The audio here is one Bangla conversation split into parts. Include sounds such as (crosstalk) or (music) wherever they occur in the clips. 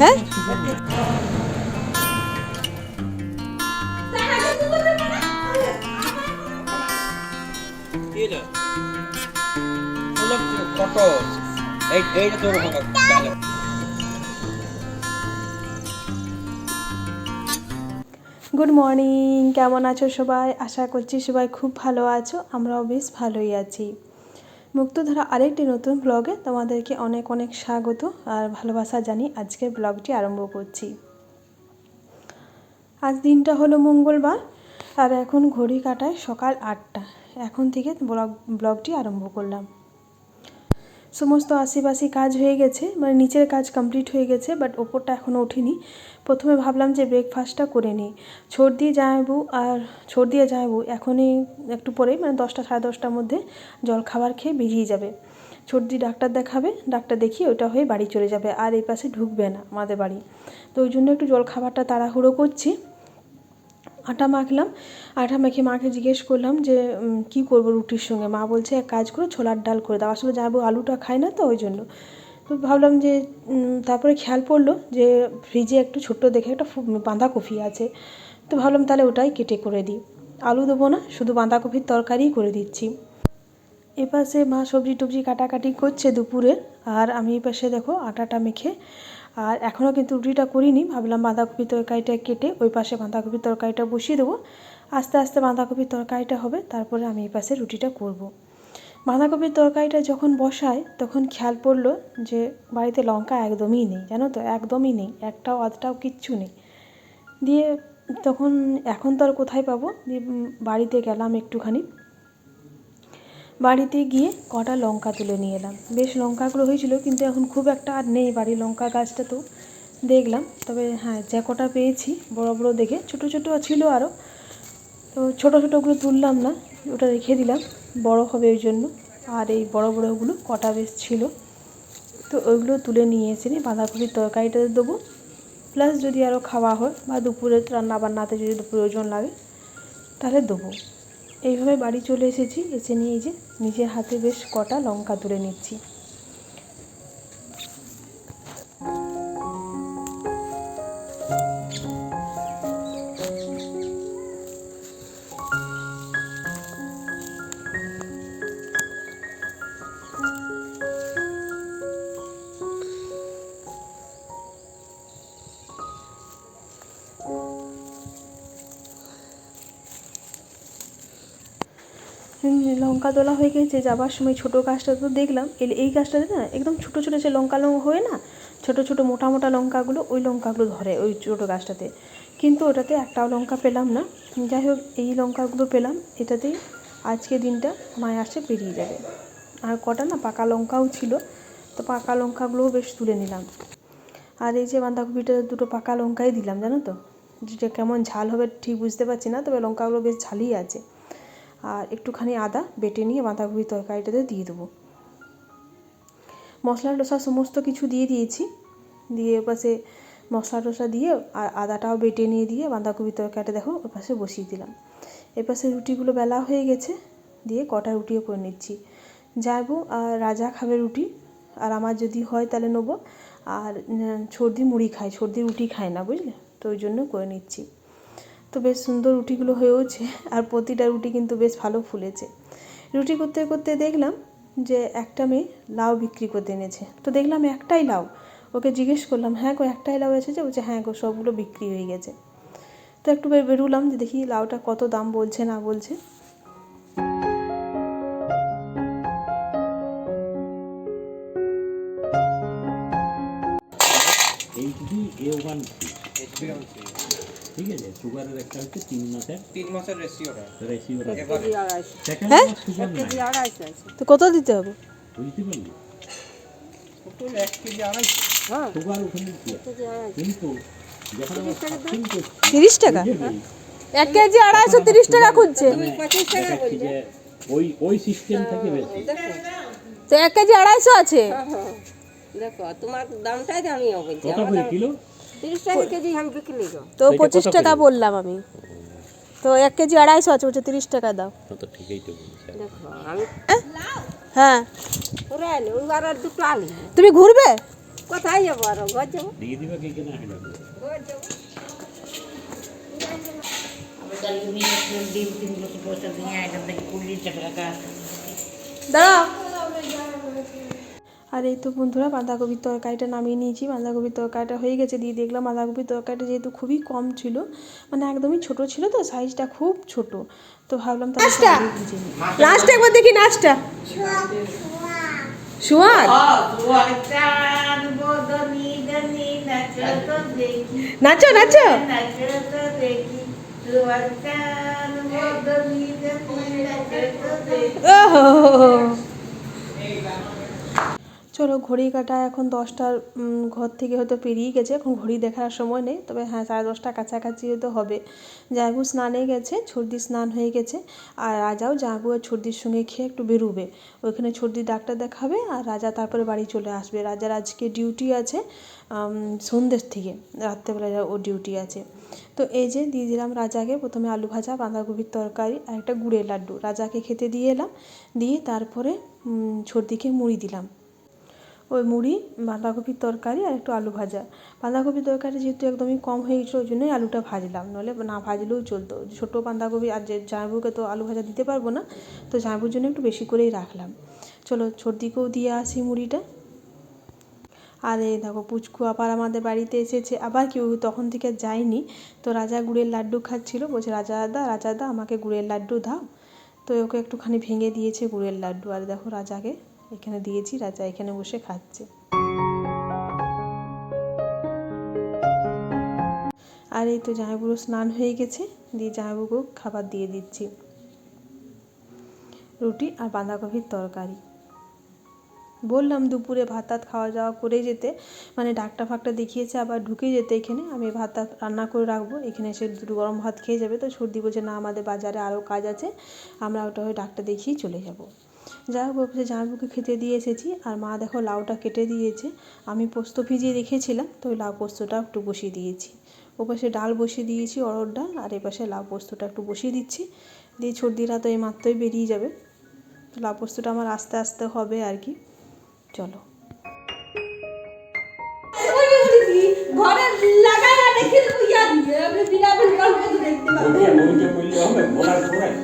হ্যাঁ? গুড মর্নিং কেমন আছো সবাই? আশা করছি সবাই খুব ভালো আছো আমরাও বেশ ভালোই আছি। মুক্তধারা আরেকটি নতুন ব্লগে তোমাদেরকে অনেক অনেক স্বাগত আর ভালোবাসা জানি আজকের ব্লগটি আরম্ভ করছি। আজ দিনটা হলো মঙ্গলবার আর এখন ঘড়ি কাটায় সকাল আটটা। এখন থেকে ব্লগ ব্লগটি আরম্ভ করলাম। সমস্ত আশিপাশি কাজ হয়ে গেছে মানে নিচের কাজ কমপ্লিট হয়ে গেছে বাট ওপরটা এখনও ওঠেনি। প্রথমে ভাবলাম যে ব্রেকফাস্টটা করে নিই। ছোট দিয়ে জামাইবু আর ছোট দিয়ে জামাইবু এখনই একটু পরেই মানে দশটা, সাড়ে দশটার মধ্যে জল খাবার খেয়ে বেরিয়ে যাবে। সর্দি ডাক্তার দেখাবে, ডাক্তার দেখিয়ে ওটা হয়ে বাড়ি চলে যাবে, আর এই পাশে ঢুকবে না আমাদের বাড়ি। তো ওই জন্য একটু জল খাবারটা তাড়াহুড়ো করছি। আটা মাখলাম। আটা মেখে মাকে জিজ্ঞেস করলাম যে কি করব রুটির সঙ্গে? মা বলছে, এক কাজ করো, ছোলার ডাল করে দাও। আসলে যাব, আলুটা খায় না তো, ওই জন্য। তো ভাবলাম যে তারপরে খেয়াল পড়ল যে, ফ্রিজে একটু ছোট্ট দেখে একটা বাঁধাকপি আছে। তো ভাবলাম তাহলে ওটাই কেটে করে দিই। আলু দেবো না, শুধু বাঁধাকপির তরকারিই করে দিচ্ছি। এপাশে মা সবজি টবজি কাটাকাটি করছে দুপুরে। আর আমি এই পাশে দেখো, আটাটা মেখে আর এখনও কিন্তু রুটিটা করিনি। ভাবলাম বাঁধাকপির তরকারিটা কেটে ওই পাশে বাঁধাকপির তরকারিটা বসিয়ে দেবো। আস্তে আস্তে বাঁধাকপির তরকারিটা হবে, তারপরে আমি এই পাশে রুটিটা করব। বাঁধাকপির তরকারিটা যখন বসায় তখন খেয়াল পড়ল যে বাড়িতে লঙ্কা একদমই নেই, জানো তো? একদমই নেই, একটাও, আধটাও কিচ্ছু নেই। দিয়ে তখন, এখন তো আর কোথায় পাবো? দিয়ে বাড়িতে গেলাম একটুখানি। বাড়িতে গিয়ে কটা লঙ্কা তুলে নিয়ে এলাম। বেশ লঙ্কাগুলো হয়েছিল, কিন্তু এখন খুব একটা আর নেই বাড়ির লঙ্কা গাছটা তো। দেখলাম, তবে হ্যাঁ যে কটা পেয়েছি, বড় বড় দেখে, ছোট ছোট ছিল আরও তো ছোটো ছোটোগুলো তুললাম না, ওটা রেখে দিলাম, বড় হবে ওই জন্য। আর এই বড় বড়গুলো কটা বেশ ছিল। তো ওইগুলো তুলে নিয়ে এসে বাঁধাকপির তরকারিটা দেবো। প্লাস যদি আরও খাওয়া হয় বা দুপুরে রান্না বান্নাতে যদি প্রয়োজন লাগে, তাহলে দেবো। এইভাবে বাড়ি চলে এসেছি। এসে নিয়ে যে নিজের হাতে বেশ কটা লঙ্কা তুলে নিচ্ছি। হুম, লঙ্কা তোলা হয়ে গেছে, যাবার সময় ছোটো গাছটা তো দেখলাম। এই গাছটাতে না একদম ছোটো ছোটো লঙ্কা লঙ্কা হয়ে না, ছোটো ছোটো মোটা মোটা লঙ্কাগুলো ওই লঙ্কাগুলো ধরে ওই ছোটো গাছটাতে। কিন্তু ওটাতে একটাও লঙ্কা পেলাম না। যাই হোক, এই লঙ্কাগুলো পেলাম এটাতেই আজকে দিনটা মায় আসে পেরিয়ে যাবে। আর কটা না পাকা লঙ্কাও ছিল, তো পাকা লঙ্কাগুলোও বেশ তুলে নিলাম। আর এই যে বাঁধাকপিটা, দুটো পাকা লঙ্কাই দিলাম, জানো তো? যেটা কেমন ঝাল হবে ঠিক বুঝতে পারছি না, তবে লঙ্কাগুলো বেশ ঝালই আছে। আর একটুখানি আদা বেটে নিয়ে বাঁধাকপির তরকারিটাতে দিয়ে দেবো। মশলা টশলা সমস্ত কিছু দিয়ে দিয়েছি। দিয়ে পাশে মশলা টশলা দিয়ে আর আদাটাও বেটে নিয়ে দিয়ে বাঁধাকপির তরকারিটা দেখো ওই পাশে বসিয়ে দিলাম। এপাশে রুটিগুলো বেলা হয়ে গেছে, দিয়ে কটা রুটিও করে নিচ্ছি। যাব আর রাজা খাবে রুটি, আর আমার যদি হয় তাহলে নেব। আর সর্দি মুড়ি খায় সর্দি রুটি খায় না বুঝলে? তো ওই জন্য করে নিচ্ছি। তো বেশ সুন্দর রুটিগুলো হয়েওছে আর প্রতিটা রুটি কিন্তু বেশ ভালো ফুলেছে। রুটি করতে করতে দেখলাম যে একটা মেয়ে লাউ বিক্রি করতে এনেছে। তো দেখলাম একটাই লাউ। ওকে জিজ্ঞেস করলাম হ্যাঁ গো একটাই লাউ এসেছে? বলছে হ্যাঁ গো সবগুলো বিক্রি হয়ে গেছে। তো একটু বের- বেরুলাম যে দেখি লাউটা কত দাম বলছে না বলছে। এ ওয়ান ঠিক আছে? সুগারের একটা হচ্ছে তিন মাসের তিন মাসের রেশিওটা সেকেন্ড হ্যাঁ? সুগার নাই। তো কত দিতে হবে? বুঝতে পারলি? আড়াই সুগার ওখানে কিন্তু যখন তিরিশ টাকা এক কেজি আড়াইশো তিরিশ টাকা খুঁজছে। দেখাচ্ছি যে ওই ওই সিস্টেম থেকে বেশি। তো এক কেজি আড়াইশো আছে? দেখো তোমার দামটাই বলছি। করে কিলো? তিরিশ টাকা কেজি আমি বিক্রি করো তো পঁচিশ টাকা বললাম আমি। তো এক কেজি আড়াইশো আছে বলছে তিরিশ টাকা দাও। তো ঠিকই তো বলছে। দেখো আমি হ্যাঁ। পুরো আলু ওই আর আর দুটো আলু। তুমি ঘুরবে? কোথায় যাব আরও ঘর যাব? দিয়ে দিবে কে কেনা হেঁটে ঘর যাব। দাঁড়া আর এই তো বন্ধুরা বাঁধাকপির তরকারিটা নামিয়ে নিয়েছি। বাঁধাকপির তরকারিটা হয়ে গেছে। দিয়ে দেখলাম বাঁধাকপির তরকারিটা যেহেতু খুবই কম ছিল মানে একদমই ছোট ছিল তো সাইজটা খুব ছোট। তো ভাবলাম একবার দেখি নাচটা। সুয়াদ নাচো নাচো। ওহো। চলো ঘড়ি কাটা এখন দশটার ঘর থেকে হয়তো পেরিয়ে গেছে, এখন ঘড়ি দেখার সময় নেই, তবে হ্যাঁ সাড়ে দশটা কাছাকাছি হয়তো হবে। জাগু স্নানে গেছে, ছর্দি স্নান হয়ে গেছে, আর রাজাও জাগু আর ছর্দির সঙ্গে খেয়ে একটু বেরোবে। ওইখানে ছর্দি ডাক্তার দেখাবে, আর রাজা তারপরে বাড়ি চলে আসবে। রাজার আজকে ডিউটি আছে সন্ধ্যের থেকে, রাত্রেবেলা ও ডিউটি আছে। তো এই যে দিয়ে দিলাম রাজাকে, প্রথমে আলু ভাজা, বাঁধাকপির তরকারি, আর একটা গুড়ের লাড্ডু। রাজাকে খেতে দিয়ে এলাম, দিয়ে তারপরে ছর্দিকে মুড়ি দিলাম। ওই মুড়ি বাঁধাকপির তরকারি আর একটু আলু ভাজা। বাঁধাকপির তরকারি যেহেতু একদমই কম হয়ে গেছিল, ওই জন্যই আলুটা ভাজলাম। নাহলে না ভাজলেও চলতো। ছোটো বাঁধাকপি আর যে জামাইবুকে তো আলু ভাজা দিতে পারব না, তো জামাইবুর জন্য একটু বেশি করেই রাখলাম। চলো সর্দিকেও দিয়ে আসি মুড়িটা। আর এই দেখো, পুচকু আবার আমাদের বাড়িতে এসেছে। আবার কেউ তখন থেকে যায়নি। তো রাজা গুড়ের লাড্ডু খাচ্ছিল। বলছে রাজা দা রাজা দা আমাকে গুড়ের লাড্ডু দাও। তো ওকে একটুখানি ভেঙে দিয়েছে গুড়ের লাড্ডু। আর দেখো রাজাকে এখানে দিয়েছি, রাজা এখানে বসে খাচ্ছে। আর এই তো জামাইবুড়ো স্নান হয়ে গেছে, দিয়ে জামাইবুকেও খাবার দিয়ে দিচ্ছি। রুটি আর বাঁধাকপির তরকারি। বললাম দুপুরে ভাত টাত খাওয়া দাওয়া করে যেতে মানে ডাক্তার ফাক্তার দেখিয়েছে, আবার ঢুকে যেতে এখানে। আমি ভাত রান্না করে রাখব, এখানে এসে দুটো গরম ভাত খেয়ে যাবে, তো সর্দি বলছে, না, আমাদের বাজারে আরও কাজ আছে, আমরা ওটা হয়ে ডাক্তার দেখিয়েই চলে যাব। যাই হোক অফিসে জামাইবাবুকে খেতে দিয়ে এসেছি। আর মা দেখো লাউটা কেটে দিয়েছে। আমি পোস্ত ভিজিয়ে রেখেছিলাম, তো ওই লাউ পোস্তটা একটু বসিয়ে দিয়েছি। ওপাশে ডাল বসিয়ে দিয়েছি অরড় ডাল, আর এপাশে লাউ পোস্তটা একটু বসিয়ে দিচ্ছি। দিয়ে সর্দিরা তো এই মাত্রই বেরিয়ে যাবে। তো লাউ পোস্তটা আমার আস্তে আস্তে হবে আর কি। চলো। দেখতে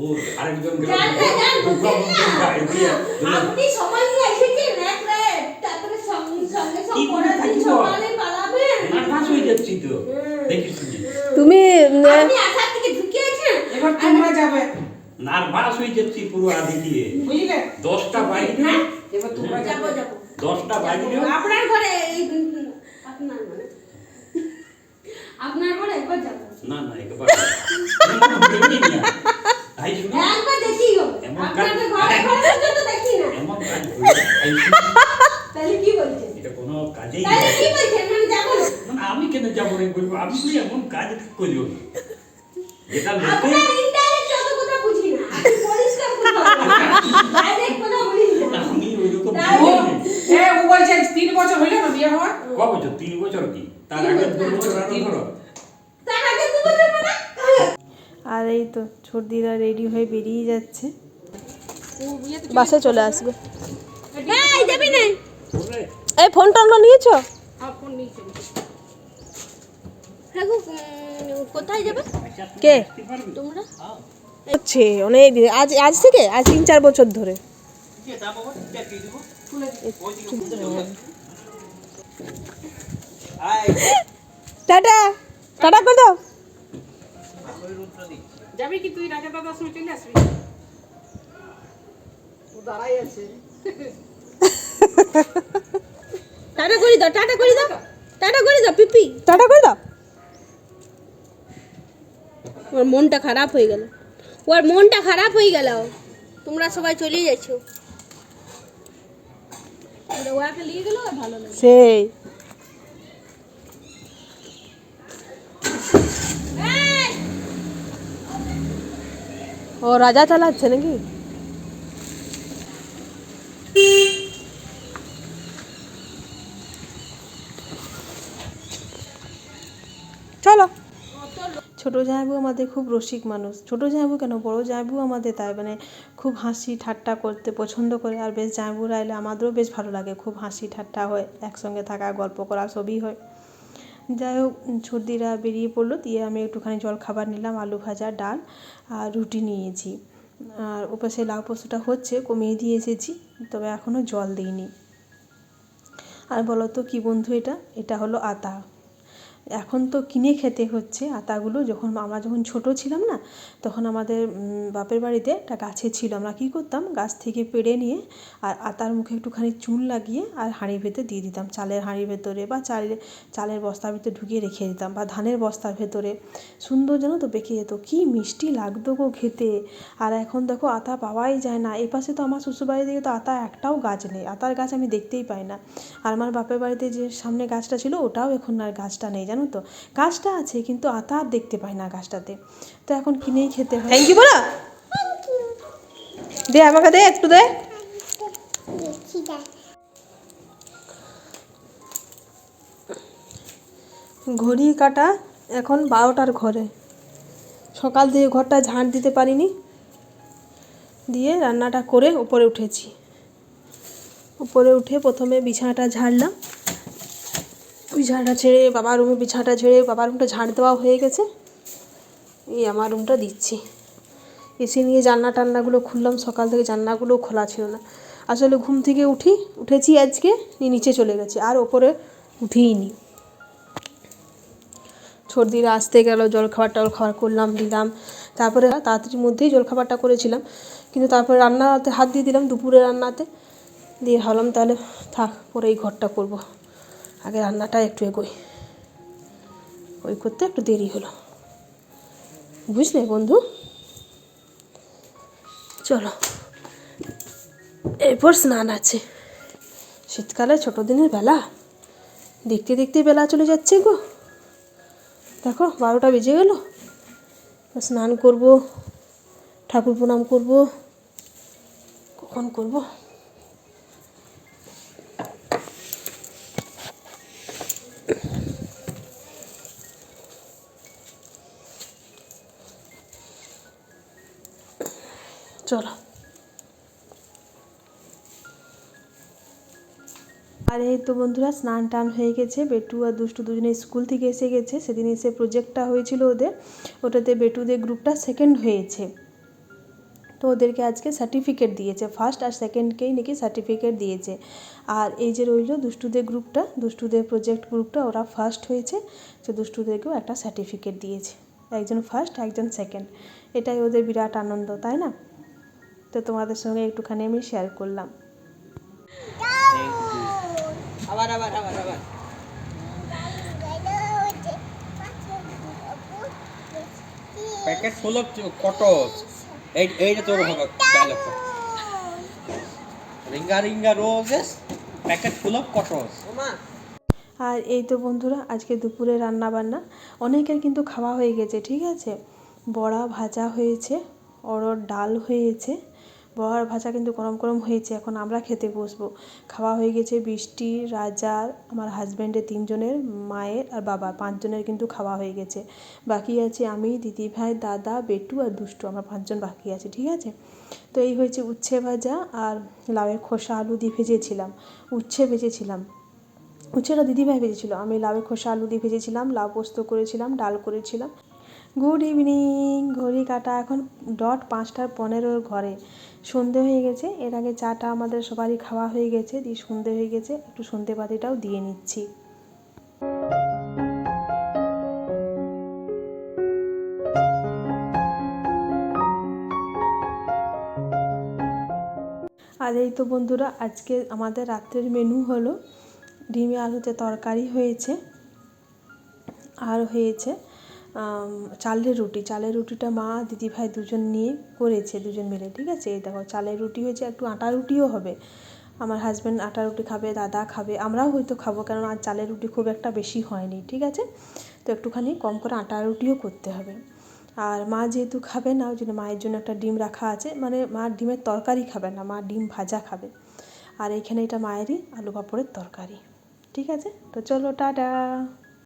ও আরেকজন আপনি সময় নিয়ে এসেছেন এক রাত তারপরে সঙ্গে সঙ্গে সব করে পরের দিন সকালে পালাবেন। নার্ভাস হয়ে যাচ্ছি তো। তুমি আপনি আসার থেকে ঢুকিয়েছেন? এবার তোমরা যাবে। নার্ভাস হয়ে যাচ্ছি পুরো আদি দিয়ে বুঝলে? দশটা বাইরে এবার তোমরা যাব যাব। দশটা বাইরে আপনার ঘরে আপনার মানে আপনার ঘরে একবার যাব। না না একেবারে তাই শুনে একবার দেখি হবে এমন আপনাদের কাজ- ঘরে ঘরে পর্যন্ত দেখি না এমন কাজ করলে তাই শুনে (laughs) তাহলে কি বলছেন? এটা কোনো কাজেই তাহলে কি বলছেন? মানে যাব না। না, আমি কেন যাব রে বলব? আমি তো এমন কাজ করিও না। যেটা লোকে আপনার ইনডাইরেক্ট যত কথা বুঝি না। আপনি পরিষ্কার কথা ডাইরেক্ট কথা বলি না। আমি ওইরকম তাই ও বুঝিনি। এ ও বলছে তিন বছর হইল না বিয়ে হওয়ার? ক বছর? তিন বছর কি? তার আগে দু বছর আরও ধরো তার আগে দু বছর মানে? আর এই তো সর্দিরা রেডি হয়ে বেরিয়ে যাচ্ছে। বাসে চলে আসবে। এই যাবি না। এই ফোন টোনটা নিয়েছো। হ্যাঁ কোথায় যাবে? কে? তোমরা? হচ্ছে অনেক দিন আজ আজ থেকে? আজ তিন চার বছর ধরে। টাটা। টাটা করে। দাও যাবি কি তুই রাজা দাদার সঙ্গে চলে আসবি? টাটা করে দাও টাটা করে দাও টাটা করে দাও পিপি। টাটা করে দাও। ওর মনটা খারাপ হয়ে গেল। ওর মনটা খারাপ হয়ে গেল। তোমরা সবাই চলে যাচ্ছো। ওয়াকে নিয়ে গেলেও ভালো লাগে। সেই। ও রাজা চালাচ্ছে নাকি চলো ছোট জামাইবু আমাদের খুব রসিক মানুষ। ছোট জামাইবু কেন? বড় জামাইবু আমাদের তাই মানে খুব হাসি ঠাট্টা করতে পছন্দ করে। আর বেশ জামাইবুরা এলে আমাদেরও বেশ ভালো লাগে, খুব হাসি ঠাট্টা হয়, একসঙ্গে থাকা, গল্প করা সবই হয়। যাই হোক, সর্দিরা বেরিয়ে পড়ল, দিয়ে আমি একটুখানি জল খাবার নিলাম, আলু ভাজা, ডাল আর রুটি নিয়েছি। আর ওপাশে লাউ পোস্তটা হচ্ছে, কমিয়ে দিয়ে এসেছি, তবে এখনও জল দিইনি। আর বলো তো, কী বন্ধু এটা? এটা হলো আতা। এখন তো কিনে খেতে হচ্ছে আতাগুলো যখন আমরা যখন ছোট ছিলাম না, তখন আমাদের বাপের বাড়িতে একটা গাছে ছিল। আমরা কী করতাম, গাছ থেকে পেড়ে নিয়ে আর আতার মুখে একটুখানি চুন লাগিয়ে আর হাঁড়ির ভেতর দিয়ে দিতাম। চালের হাঁড়ির ভেতরে বা চালের চালের বস্তার ভেতরে ঢুকিয়ে রেখে দিতাম বা ধানের বস্তার ভেতরে। সুন্দর যেন তো পেকে যেত, কী মিষ্টি লাগতো গো খেতে। আর এখন দেখো আতা পাওয়াই যায় না। এপাশে তো আমার শ্বশুরবাড়ি দিকে তো আতা একটাও গাছ নেই। আতার গাছ আমি দেখতেই পাই না। আর আমার বাপের বাড়িতে যে সামনে গাছটা ছিল, ওটাও এখন আর গাছটা নেই। জানো তো? গাছটা আছে কিন্তু আতা দেখতে পাই না গাছটাতে। তো এখন কিনেই খেতে হয়। থ্যাংক ইউ বলা। দে আমাকে দে একটু দে। ঘড়ি কাটা এখন বারোটার ঘরে। সকাল থেকে ঘরটা ঝাঁট দিতে পারিনি। দিয়ে রান্নাটা করে উপরে উঠেছি। উপরে উঠে প্রথমে বিছানাটা ঝাড়লাম। বিছানাটা ছেড়ে, বাবার রুমে বিছানাটা ঝেড়ে বাবার রুমটা ঝাড় দেওয়া হয়ে গেছে। এই আমার রুমটা দিচ্ছি। এসে নিয়ে জানলা টান্নাগুলো খুললাম, সকাল থেকে জানলাগুলোও খোলা ছিল না। আসলে ঘুম থেকে উঠি, উঠেছি আজকে, নিয়ে নিচে চলে গেছি, আর ওপরে উঠিনি সর্দিরা আসতে গেল জলখাবার টলখাবার করলাম, দিলাম। তারপরে তাড়াতাড়ির মধ্যেই জলখাবারটা করেছিলাম। কিন্তু তারপরে রান্নাতে হাত দিয়ে দিলাম, দুপুরে রান্নাতে। দিয়ে ভাবলাম তাহলে থাক পরে এই ঘরটা করব। আগে রান্নাটা একটু এগোই। ওই করতে একটু দেরি হলো। বুঝলে বন্ধু? চলো। এরপর স্নান আছে। শীতকালে ছোটো দিনের বেলা। দেখতে দেখতে বেলা চলে যাচ্ছে গো। দেখো, বারোটা বেজে গেল। স্নান করব, ঠাকুর প্রণাম করব। কখন করব? চলো। আর এই তো বন্ধুরা, স্নান টান হয়ে গেছে। বেটু আর দুষ্টু দুজনে স্কুল থেকে এসে গেছে। সেদিন এসে প্রজেক্টটা হয়েছিল ওদের। ওটাতে বেটুদের গ্রুপটা সেকেন্ড হয়েছে। তো ওদেরকে আজকে সার্টিফিকেট দিয়েছে। ফার্স্ট আর সেকেন্ডকেই নাকি সার্টিফিকেট দিয়েছে। আর এই যে রইল দুষ্টুদের গ্রুপটা দুষ্টুদের প্রজেক্ট গ্রুপটা ওরা ফার্স্ট হয়েছে। তো দুষ্টুদেরকেও একটা সার্টিফিকেট দিয়েছে। একজন ফার্স্ট একজন সেকেন্ড এটাই ওদের বিরাট আনন্দ, তাই না? তো তোমাদের সঙ্গে একটুখানি আমি শেয়ার করলাম। আবার আবার আবার আবার। প্যাকেট ফুল অফ কটস এই এইটা তোর হবে ডায়লগটা ringa ringa roses packet full of cots আর এই তো বন্ধুরা আজকে দুপুরে রান্না বান্না অনেকের কিন্তু খাওয়া হয়ে গেছে ঠিক আছে? বড়া ভাজা হয়েছে অরড় ডাল হয়েছে। বড়ার ভাজা কিন্তু গরম গরম হয়েছে, এখন আমরা খেতে বসবো। খাওয়া হয়ে গেছে বৃষ্টি রাজার আমার হাজব্যান্ডের তিনজনের, মায়ের আর বাবা পাঁচজনের কিন্তু খাওয়া হয়ে গেছে। বাকি আছে আমি দিদিভাই দাদা, বেটু আর দুষ্টু। আমরা পাঁচজন বাকি আছে, ঠিক আছে? তো এই হয়েছে উচ্ছে ভাজা আর লাউয়ের খোসা আলু দিয়ে ভেজেছিলাম। উচ্ছে ভেজেছিলাম। উচ্ছেটা দিদিভাই ভেজেছিল। আমি লাউয়ের খোসা আলু দিয়ে ভেজেছিলাম, লাউ পোস্ত করেছিলাম, ডাল করেছিলাম। গুড ইভিনিং ঘড়ি কাটা এখন ডট পাঁচটার পনেরোর ঘরে। সন্ধে হয়ে গেছে। এর আগে চাটা আমাদের সবারই খাওয়া হয়ে গেছে। দিয়ে সন্ধে হয়ে গেছে। একটু সন্ধে বাতিটাও দিয়ে নিচ্ছি। আর এই তো বন্ধুরা, আজকে আমাদের রাত্রের মেনু হলো ডিমে আলুতে তরকারি হয়েছে। আর হয়েছে চালের রুটি। চালের রুটিটা মা, দিদিভাই দুজন নিয়ে করেছে, দুজন মিলে, ঠিক আছে? এই দেখো, চালের রুটি হয়েছে, একটু আটা রুটিও হবে। আমার হাজব্যান্ড আটা রুটি খাবে, দাদা খাবে, আমরাও হয়তো খাব, কারণ আর চালের রুটি খুব একটা বেশি হয়নি, ঠিক আছে? তো একটুখানি কম করে আটা রুটিও করতে হবে। আর মা যেহেতু খাবে না, ওই জন্য মায়ের জন্য একটা ডিম রাখা আছে মানে মা ডিমের তরকারি খাবে না, মা ডিম ভাজা খাবে। আর এইখানে এটা মায়েরই আলু পাঁপড়ের তরকারি, ঠিক আছে? তো চলো, টাটা!